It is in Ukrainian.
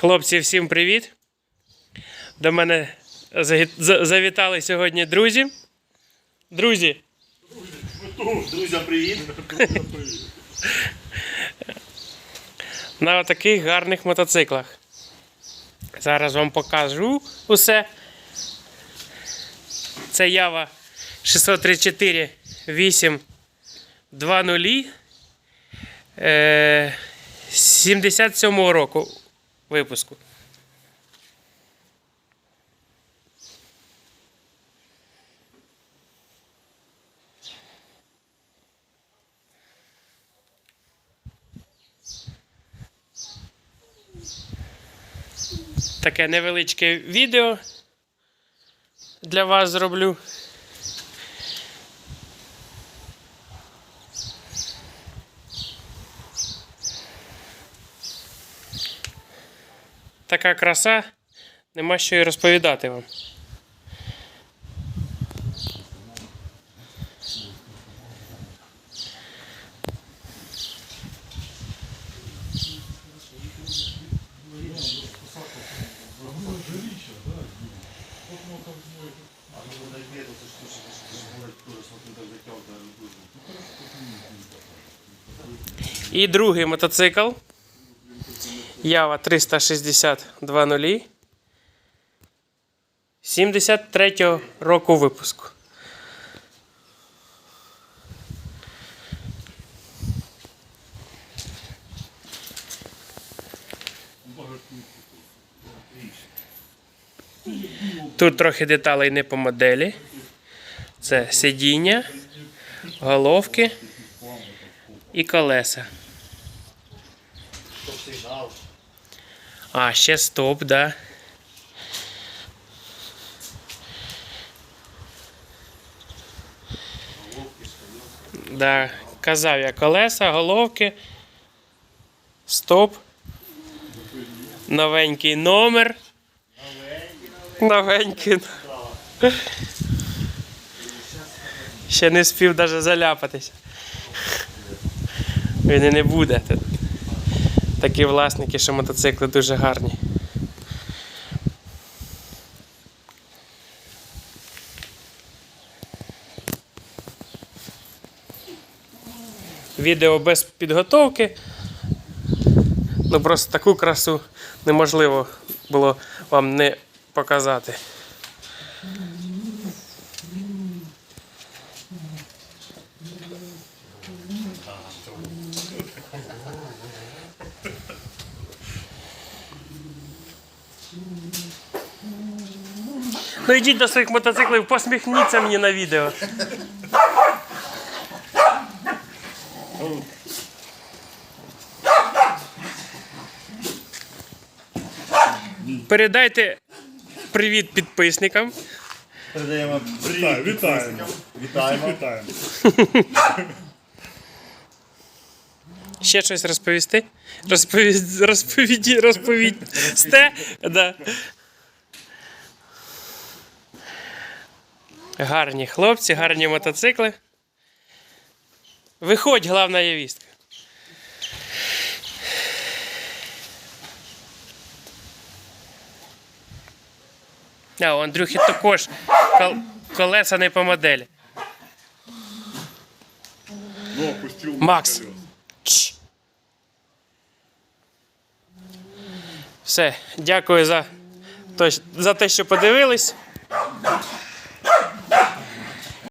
Хлопці, всім привіт! До мене завітали сьогодні друзі. Друзі, Друзям привіт. на таких гарних мотоциклах. Зараз вам покажу усе. Це Ява 634 8 2.0 е, 77-го року випуску. Таке невеличке відео для вас зроблю. Така краса, нема що й розповідати вам. І другий мотоцикл. Ява 362.0. 73-го року випуску. Тут трохи деталей не по моделі. Це сидіння, головки і колеса. Сигнал. А, ще стоп, да. Да, казав я колеса, головки. Стоп. Новенький номер. Новенький. Ще не спів навіть заляпатися. Він і не буде тут. Такі власники, що мотоцикли дуже гарні. Відео без підготовки. Ну просто таку красу неможливо було вам не показати. Ну йдіть до своїх мотоциклів, посміхніться мені на відео. Передайте привіт підписникам. Передаємо привіт. Вітаємо. Вітаємо. Вітаємо. Ще щось розповісти? Розповідь, розповіді, розповідьте. Да. Гарні хлопці, гарні мотоцикли. Виходь, головна явістка. А, у Андрюхи також кол- колеса не по моделі. Ну. Макс. Чш. Все, дякую за, то- за те, що подивились.